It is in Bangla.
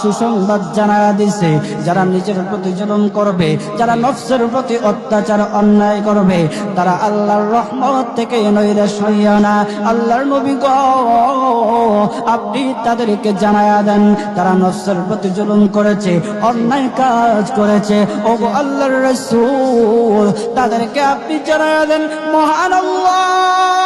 সুসংবাদ জানা দিছে, যারা নিজের প্রতি জুলুম করবে, যারা নফসের প্রতি অত্যাচার অন্যায় করবে, তারা আল্লাহর রহমত থেকে আল্লাহর নবী গো, আপনি তাদেরকে জানায়া দেন, তারা নফসের প্রতি জুলুম করেছে, অন্যায় কাজ করেছে। ও আল্লাহর রাসূল, তাদেরকে আপনি জানায়া দেন, মহান আল্লাহ।